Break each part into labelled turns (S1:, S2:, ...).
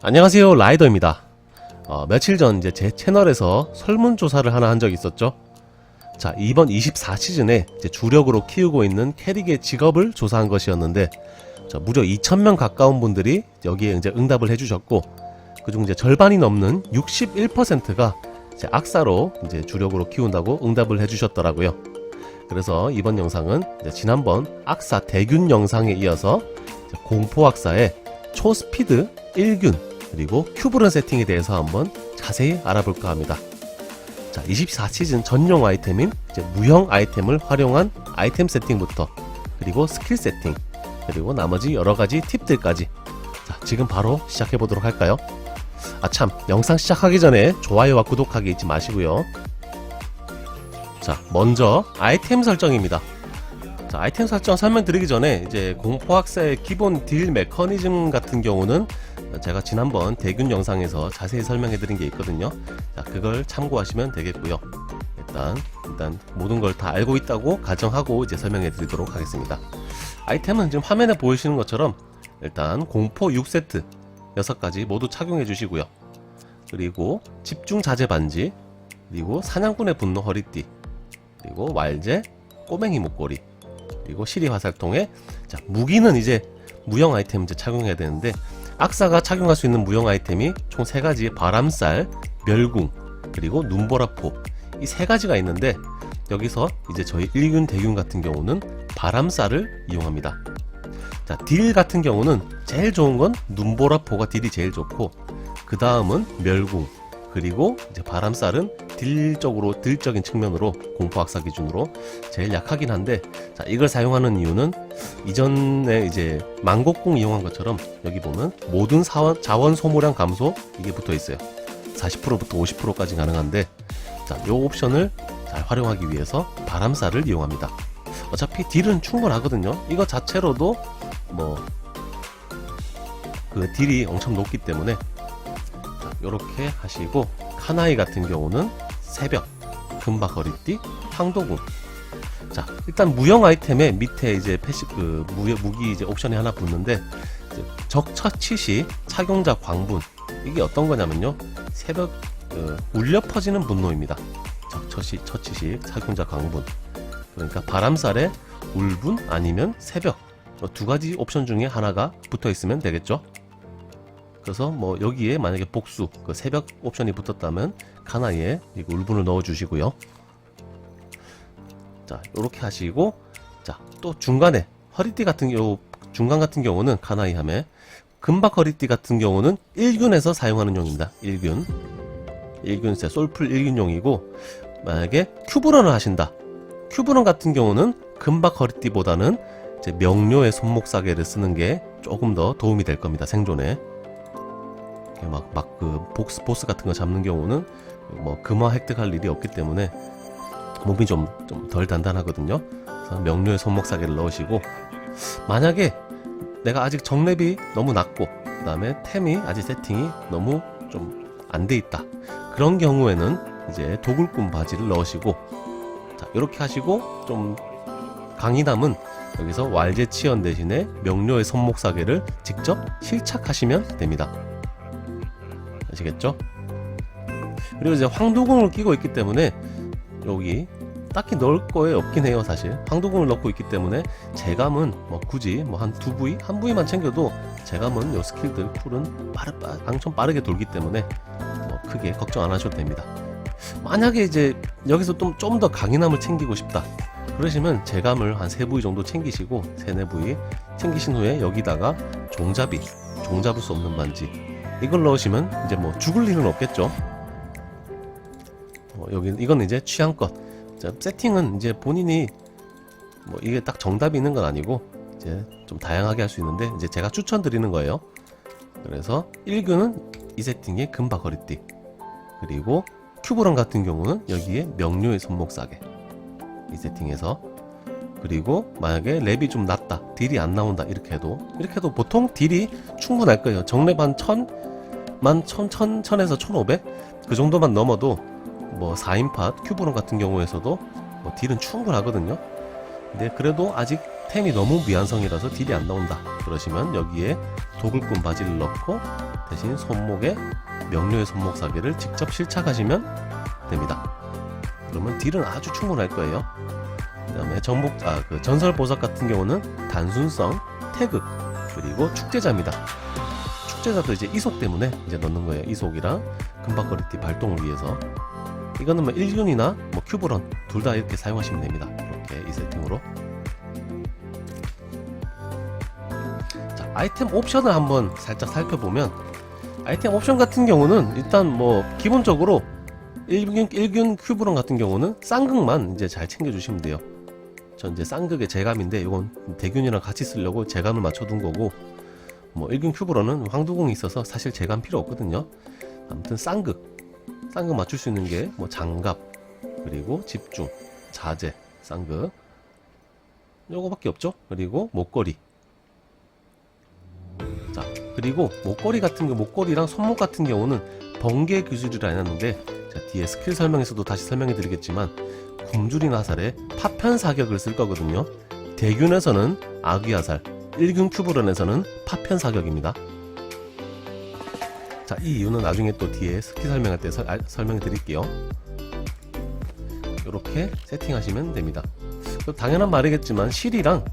S1: 안녕하세요 라이더입니다 어, 며칠 전 이제 제 채널에서 설문조사를 하나 한 적이 있었죠 자 이번 24시즌에 이제 주력으로 키우고 있는 캐릭의 직업을 조사한 것이었는데 자, 무려 2,000명 가까운 분들이 여기에 이제 응답을 해주셨고 그중 이제 절반이 넘는 61%가 이제 악사로 이제 주력으로 키운다고 응답을 해주셨더라고요. 그래서 이번 영상은 지난번 악사 대균 영상에 이어서 공포 악사의 초스피드 1균 그리고 큐브런 세팅에 대해서 한번 자세히 알아볼까 합니다. 자, 24시즌 전용 아이템인 무형 아이템을 활용한 아이템 세팅부터 그리고 스킬 세팅 그리고 나머지 여러 가지 팁들까지 자, 지금 바로 시작해 보도록 할까요? 아 참, 영상 시작하기 전에 좋아요와 구독하기 잊지 마시고요. 자, 먼저 아이템 설정입니다. 자, 아이템 설정 설명드리기 전에 이제 공포학사의 기본 딜 메커니즘 같은 경우는 제가 지난번 대균 영상에서 자세히 설명해 드린 게 있거든요. 자, 그걸 참고하시면 되겠고요. 일단 일단 모든 걸 다 알고 있다고 가정하고 이제 설명해 드리도록 하겠습니다. 아이템은 지금 화면에 보이시는 것처럼 일단 공포 6세트 6가지 모두 착용해 주시고요. 그리고 집중 자제 반지, 그리고 사냥꾼의 분노 허리띠, 그리고 왈제, 꼬맹이 목걸이, 그리고 시리 화살 통에 자, 무기는 이제 무형 아이템 이제 착용해야 되는데 악사가 착용할 수 있는 무형 아이템이 총 세 가지 바람살, 멸궁, 그리고 눈보라포 이 세 가지가 있는데 여기서 이제 저희 1균 대균 같은 경우는 바람살을 이용합니다. 자, 딜 같은 경우는 제일 좋은 건 눈보라포가 딜이 제일 좋고 그 다음은 멸궁 그리고 이제 바람살은 딜적으로 딜적인 측면으로 공포 학사 기준으로 제일 약하긴 한데 자 이걸 사용하는 이유는 이전에 이제 망곡궁 이용한 것처럼 여기 보면 모든 사원, 자원 소모량 감소 이게 붙어 있어요. 40%부터 50%까지 가능한데 자요 옵션을 잘 활용하기 위해서 바람살을 이용합니다. 어차피 딜은 충분하거든요. 이거 자체로도 뭐 그 딜이 엄청 높기 때문에 이렇게 하시고 카나이 같은 경우는 새벽, 금박 허리띠, 황도군. 자 일단 무형 아이템에 밑에 이제 패시 그 무, 무기 이제 옵션이 하나 붙는데 이제 적처치 시 착용자 광분 이게 어떤 거냐면요 새벽 그 울려 퍼지는 분노입니다. 적처시 처치 시 착용자 광분 그러니까 바람살에 울분 아니면 새벽 뭐두 가지 옵션 중에 하나가 붙어 있으면 되겠죠. 그래서 뭐 여기에 만약에 복수 그 새벽 옵션이 붙었다면 카나이에 이거 울분을 넣어 주시고요. 자, 요렇게 하시고 자, 또 중간에 허리띠 같은 경우 중간 같은 경우는 카나이 함에 금박 허리띠 같은 경우는 1균에서 사용하는 용입니다. 1균. 1균 세 솔풀 1균용이고 만약에 큐브런을 하신다. 큐브런 같은 경우는 금박 허리띠보다는 명료의 손목사계를 쓰는 게 조금 더 도움이 될 겁니다. 생존에. 막 막그 보스 보스 같은 거 잡는 경우는 뭐 금화 획득할 일이 없기 때문에 몸이 좀 좀 덜 단단하거든요. 그래서 명료의 손목사계를 넣으시고 만약에 내가 아직 정렙이 너무 낮고 그다음에 템이 아직 세팅이 너무 좀 안 돼 있다. 그런 경우에는 이제 도굴꾼 바지를 넣으시고 자 이렇게 하시고 좀 강인함은 여기서 왈제 치연 대신에 명료의 손목사계를 직접 실착하시면 됩니다. 아시겠죠? 그리고 이제 황도궁을 끼고 있기 때문에 여기 딱히 넣을 거에 없긴 해요 사실. 황도궁을 넣고 있기 때문에 제감은 뭐 굳이 뭐 한 두 부위 한 부위만 챙겨도 제감은 요 스킬들 쿨은 빠르 빠 엄청 빠르게 돌기 때문에 뭐 크게 걱정 안 하셔도 됩니다. 만약에 이제 여기서 좀 좀 더 강인함을 챙기고 싶다. 그러시면 제감을 한 세 부위 정도 챙기시고 세네 부위 챙기신 후에 여기다가 종잡이 종잡을 수 없는 반지 이걸 넣으시면 이제 뭐 죽을 일은 없겠죠. 어, 여기 이건 이제 취향껏. 자, 세팅은 이제 본인이 뭐 이게 딱 정답이 있는 건 아니고 이제 좀 다양하게 할 수 있는데 이제 제가 추천드리는 거예요. 그래서 1균은 이 세팅에 금박 허리띠 그리고 큐브런 같은 경우는 여기에 명료의 손목사계 이 세팅에서 그리고 만약에 랩이 좀 낮다 딜이 안 나온다 이렇게 해도 이렇게 해도 보통 딜이 충분할 거예요 정랩 한 1000, 만 1000, 1000, 1000에서 1500? 그 정도만 넘어도 뭐 4인팟 큐브론 같은 경우에서도 뭐 딜은 충분하거든요. 근데 그래도 아직 템이 너무 미완성이라서 딜이 안 나온다 그러시면 여기에 도굴꾼 바지를 넣고 대신 손목에 명료의 손목 사기를 직접 실착하시면 됩니다. 그러면 딜은 아주 충분할 거예요. 그 다음에 정복 아 그 전설 보석 같은 경우는 단순성 태극 그리고 축제자입니다. 축제자도 이제 이속 때문에 이제 넣는 거예요. 이속이랑 금박거리티 발동을 위해서 이거는 뭐 1균이나 뭐 큐브런 둘 다 이렇게 사용하시면 됩니다. 이렇게 이 세팅으로. 자, 아이템 옵션을 한번 살짝 살펴보면 아이템 옵션 같은 경우는 일단 뭐 기본적으로 1균, 1균 큐브런 같은 경우는 쌍극만 이제 잘 챙겨주시면 돼요. 전 이제 쌍극의 재감인데 이건 대균이랑 같이 쓰려고 재감을 맞춰둔 거고 뭐 1균 큐브런은 황두공이 있어서 사실 재감 필요 없거든요. 아무튼 쌍극 쌍극 맞출 수 있는 게 뭐 장갑 그리고 집중 자재 쌍극. 요거밖에 없죠? 그리고 목걸이. 자 그리고 목걸이 같은 거 목걸이랑 손목 같은 경우는 번개 기술이라 해놨는데 자 뒤에 스킬 설명에서도 다시 설명해 드리겠지만 굶주린 화살에 파편 사격을 쓸 거거든요. 대균에서는 아귀 화살 1균 큐브런에서는 파편 사격입니다 자, 이 이유는 나중에 또 뒤에 스킬 설명할 때 설, 알- 설명해 드릴게요. 이렇게 세팅하시면 됩니다. 그 당연한 말이겠지만 실이랑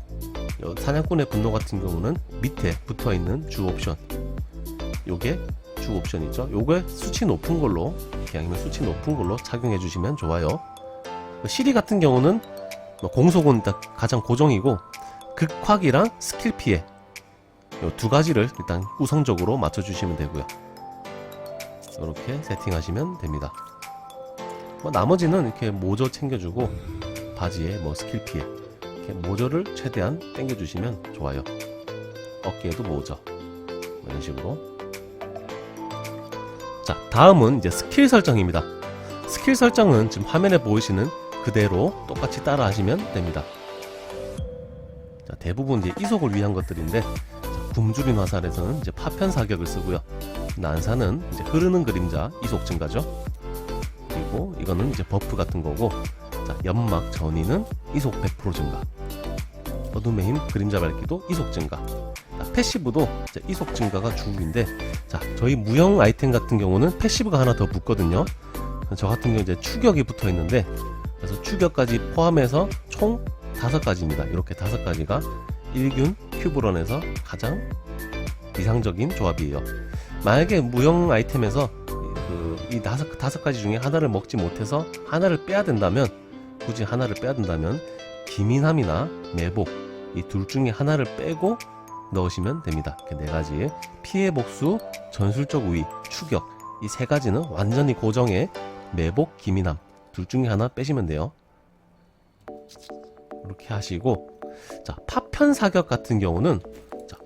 S1: 요 사냥꾼의 분노 같은 경우는 밑에 붙어 있는 주 옵션. 요게 주 옵션이죠. 요게 수치 높은 걸로 기왕이면 수치 높은 걸로 착용해 주시면 좋아요. 그 실이 같은 경우는 뭐 공속은 딱 가장 고정이고 극확이랑 스킬 피해 요두 가지를 일단 우선적으로 맞춰 주시면 되고요. 이렇게 세팅하시면 됩니다. 뭐 나머지는 이렇게 모조 챙겨주고 바지에 뭐 스킬 피해 이렇게 모조를 최대한 당겨주시면 좋아요. 어깨에도 모조 뭐 이런 식으로. 자 다음은 이제 스킬 설정입니다. 스킬 설정은 지금 화면에 보이시는 그대로 똑같이 따라 하시면 됩니다. 자, 대부분 이제 이속을 위한 것들인데 자, 굶주린 화살에서는 이제 파편 사격을 쓰고요. 난사는 이제 흐르는 그림자 이속 증가죠. 그리고 이거는 이제 버프 같은 거고, 자 연막 전이는 이속 100% 증가. 어둠의 힘 그림자 밝기도 이속 증가. 자, 패시브도 이속 증가가 주인데, 자 저희 무형 아이템 같은 경우는 패시브가 하나 더 붙거든요. 저 같은 경우 이제 추격이 붙어 있는데, 그래서 추격까지 포함해서 총 다섯 가지입니다. 이렇게 다섯 가지가 1균 큐브런에서 가장 이상적인 조합이에요. 만약에 무형 아이템에서 그 이 다섯 다섯 가지 중에 하나를 먹지 못해서 하나를 빼야 된다면 굳이 하나를 빼야 된다면 기민함이나 매복 이 둘 중에 하나를 빼고 넣으시면 됩니다. 이렇게 네 가지 피해 복수, 전술적 우위, 추격 이 세 가지는 완전히 고정의 매복, 기민함 둘 중에 하나 빼시면 돼요. 이렇게 하시고 자 파편 사격 같은 경우는 자,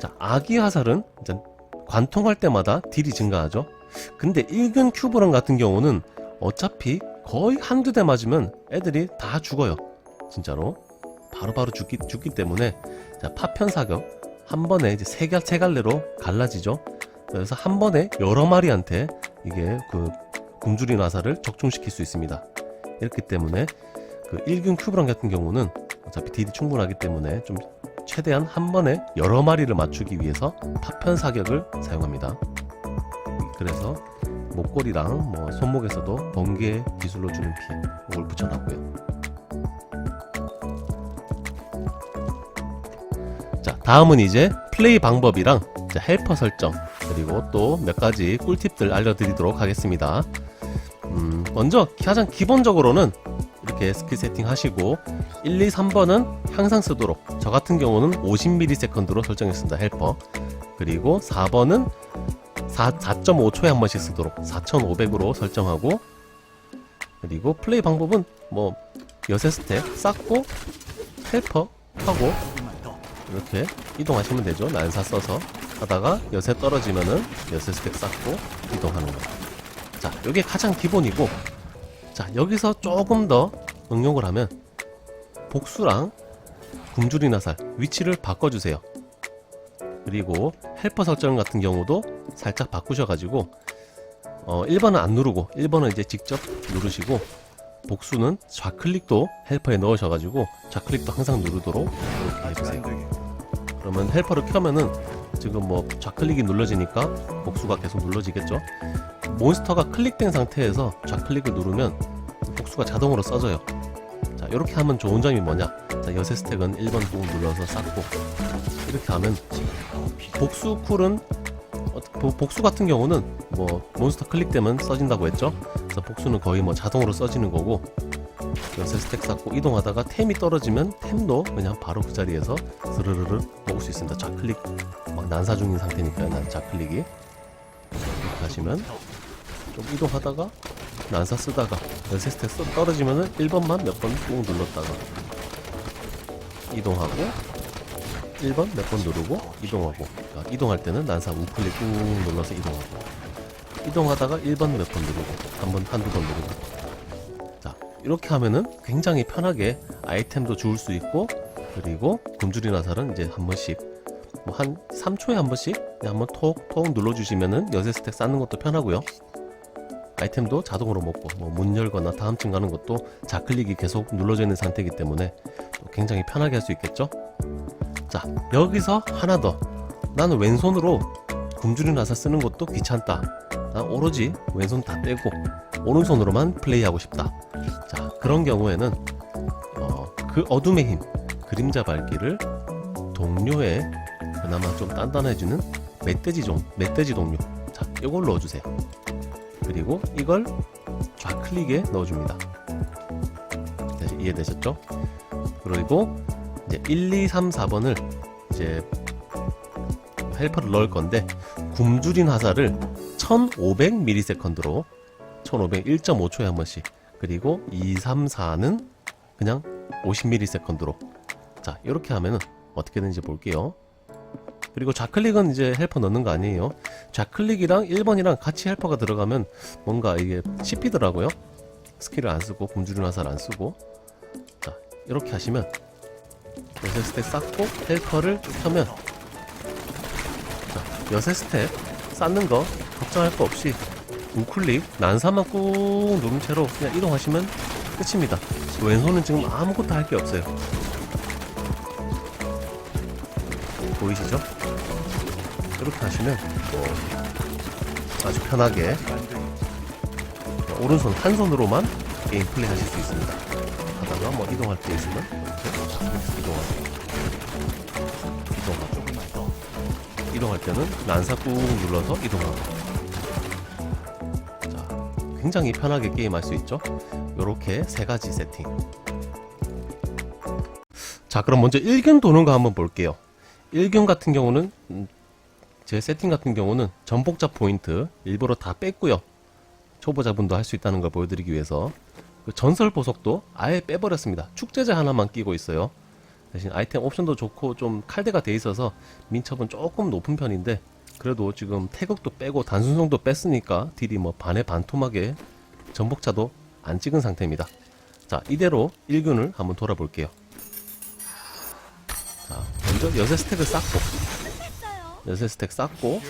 S1: 자 아기 화살은 이제 관통할 때마다 딜이 증가하죠. 근데 1균 큐브런 같은 경우는 어차피 거의 한두 대 맞으면 애들이 다 죽어요. 진짜로. 바로 바로 죽기, 죽기 때문에 자, 파편 사격 한 번에 이제 세, 갈, 세 갈래로 갈라지죠. 그래서 한 번에 여러 마리한테 이게 그 굶주린 화살을 적중시킬 수 있습니다. 이렇기 때문에 그 1균 큐브런 같은 경우는 어차피 딜이 충분하기 때문에 좀 최대한 한 번에 여러 마리를 맞추기 위해서 파편 사격을 사용합니다. 그래서 목걸이랑 뭐 손목에서도 번개 기술로 주는 피해 이걸 붙여놨고요. 자 다음은 이제 플레이 방법이랑 이제 헬퍼 설정 그리고 또 몇 가지 꿀팁들 알려드리도록 하겠습니다. 음, 먼저 가장 기본적으로는 이렇게 스킬 세팅 하시고 1, 2, 3번은 항상 쓰도록. 저 같은 경우는 50ms로 설정했습니다 헬퍼. 그리고 4번은 4, 4.5초에 한 번씩 쓰도록. 4500으로 설정하고 그리고 플레이 방법은 뭐 여세 스택 쌓고 헬퍼 하고 이렇게 이동하시면 되죠. 난사 써서 하다가 여세 떨어지면은 여세 스택 쌓고 이동하는 거. 자, 이게 가장 기본이고 자, 여기서 조금 더 응용을 하면 복수랑 굶주린 화살 위치를 바꿔주세요. 그리고 헬퍼 설정 같은 경우도 살짝 바꾸셔가지고 어, 1번은 안 누르고 1번은 이제 직접 누르시고 복수는 좌클릭도 헬퍼에 넣으셔가지고 좌클릭도 항상 누르도록 이렇게 해주세요. 그러면 헬퍼를 켜면은 지금 뭐 좌클릭이 눌러지니까 복수가 계속 눌러지겠죠. 몬스터가 클릭된 상태에서 좌클릭을 누르면 복수가 자동으로 써져요. 자, 이렇게 하면 좋은 점이 뭐냐? 자, 여세 스택은 1번 꾹 눌러서 쌓고 이렇게 하면 복수 쿨은 어, 보- 복수 같은 경우는 뭐 몬스터 클릭되면 써진다고 했죠. 그래서 복수는 거의 뭐 자동으로 써지는 거고 여세 스택 쌓고 이동하다가 템이 떨어지면 템도 그냥 바로 그 자리에서 스르르르 먹을 수 있습니다. 좌클릭 막 난사 중인 상태니까요. 난 좌클릭이 이렇게 하시면 좀 이동하다가 난사 쓰다가 여세 스택 써- 떨어지면은 1번만 몇 번 꾹 눌렀다가 이동하고 1번 몇 번 누르고 이동하고. 그러니까 이동할 때는 난사 우클릭 꾹 눌러서 이동하고. 이동하다가 1번 몇 번 누르고 한번 한두 번 누르고. 자 이렇게 하면은 굉장히 편하게 아이템도 주울 수 있고 그리고 굶주린 화살은 이제 한 번씩 뭐 한 3초에 한 번씩 한번 톡톡 눌러주시면은 여세 스택 쌓는 것도 편하고요 아이템도 자동으로 먹고 뭐 문 열거나 다음 층 가는 것도 좌클릭이 계속 눌러져 있는 상태이기 때문에 또 굉장히 편하게 할 수 있겠죠? 자 여기서 하나 더. 나는 왼손으로 굶주린 화살 쓰는 것도 귀찮다. 난 오로지 왼손 다 떼고 오른손으로만 플레이하고 싶다. 자 그런 경우에는 어, 그 어둠의 힘 그림자 발기를 동료의 그나마 좀 단단해지는 멧돼지 종 멧돼지 동료. 자 이걸 넣어주세요 그리고 이걸 좌클릭에 넣어줍니다. 네, 이해되셨죠? 그리고 이제 1, 2, 3, 4번을 이제 헬퍼를 넣을 건데 굶주린 화살을 1500ms로 1500 1.5초에 한 번씩 그리고 2, 3, 4는 그냥 50ms로. 자 이렇게 하면은 어떻게 되는지 볼게요 그리고 좌클릭은 이제 헬퍼 넣는 거 아니에요 좌클릭이랑 1번이랑 같이 헬퍼가 들어가면 뭔가 이게 씹히더라고요 스킬을 안 쓰고 굶주린 화살 안 쓰고 자 이렇게 하시면 여세 스택 쌓고 헬퍼를 쭉 켜면 자, 여세 스택 쌓는 거 걱정할 거 없이 우클릭 난사만 꾹 누른 채로 그냥 이동하시면 끝입니다. 왼손은 지금 아무것도 할 게 없어요. 보이시죠? 이렇게 하시면 뭐 아주 편하게 오른손 한 손으로만 게임 플레이 하실 수 있습니다. 하다가 뭐 이동할 때 있으면 이렇게 이동하고 이동하고 이동할 때는 난사 꾹 눌러서 이동하고 자 굉장히 편하게 게임할 수 있죠? 요렇게 세 가지 세팅. 자 그럼 먼저 1균 도는 거 한번 볼게요. 1균 같은 경우는 음, 제 세팅 같은 경우는 전복자 포인트 일부러 다 뺐고요 초보자분도 할 수 있다는 걸 보여드리기 위해서 그 전설 보석도 아예 빼버렸습니다 축제자 하나만 끼고 있어요 대신 아이템 옵션도 좋고 좀 칼대가 돼 있어서 민첩은 조금 높은 편인데 그래도 지금 태극도 빼고 단순성도 뺐으니까 딜이 뭐 반에 반토막에 전복자도 안 찍은 상태입니다. 자 이대로 1균을 한번 돌아볼게요. 자 먼저 여세 스택을 쌓고 여세 스택 쌓고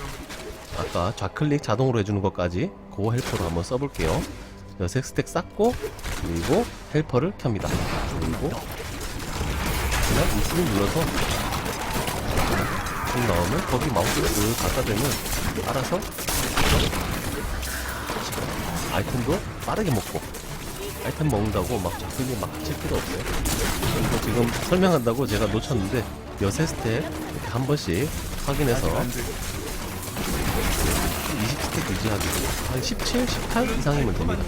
S1: 아까 좌클릭 자동으로 해주는 것까지 그 헬퍼로 한번 써볼게요. 여세 스택 쌓고 그리고 헬퍼를 켭니다. 그리고 그냥 우측을 눌러서 쭉 나오면 거기 마우스를 쓱 갖다 대면 알아서 아이템도 빠르게 먹고 아이템 먹는다고 막 좌클릭 막칠 필요 없어요 그리고 지금 설명한다고 제가 놓쳤는데 여세 스택 이렇게 한 번씩 확인해서 20스택 유지하기. 한 17, 18 이상이면 됩니다.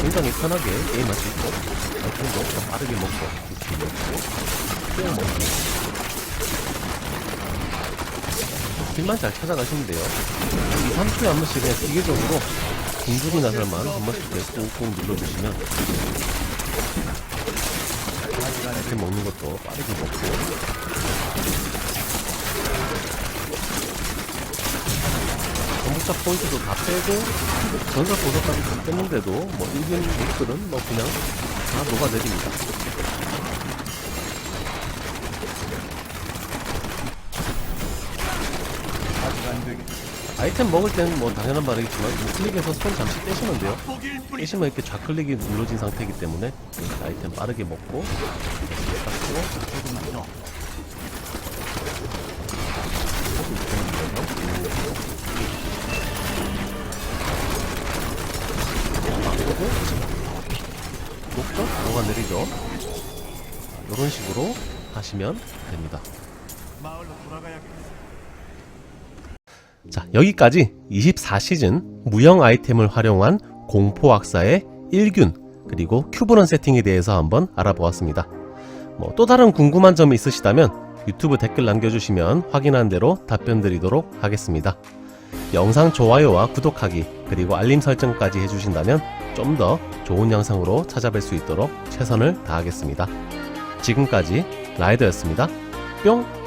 S1: 굉장히 편하게 게임할 수 있고 좀 빠르게 먹고 이렇게 먹고 그냥 먹고 길만 잘 찾아가시면 돼요. 2, 3초에 한 번씩 그냥 기계적으로 둥둥이 나살만 한 번씩 이렇게 꾹꾹 눌러주시면 아이템 먹는 것도 빠르게 먹고 전복자 포인트도 다 빼고 전설 보석까지 다 뺐는데도 뭐 일견 몹들은 뭐 그냥 다 녹아내립니다. 아이템 먹을 때는 뭐 당연한 말이겠지만 우클릭해서 손 잠시 떼시면 돼요. 떼시면 이렇게 좌클릭이 눌러진 상태이기 때문에 아이템 빠르게 먹고 닦고 녹죠? 녹아내리죠. 이런 식으로 하시면 됩니다. 자, 여기까지 24시즌 무형 아이템을 활용한 공포학사의 1균 그리고 큐브런 세팅에 대해서 한번 알아보았습니다. 뭐 또 다른 궁금한 점이 있으시다면 유튜브 댓글 남겨주시면 확인한 대로 답변 드리도록 하겠습니다. 영상 좋아요와 구독하기 그리고 알림 설정까지 해주신다면 좀 더 좋은 영상으로 찾아뵐 수 있도록 최선을 다하겠습니다. 지금까지 라이더였습니다. 뿅!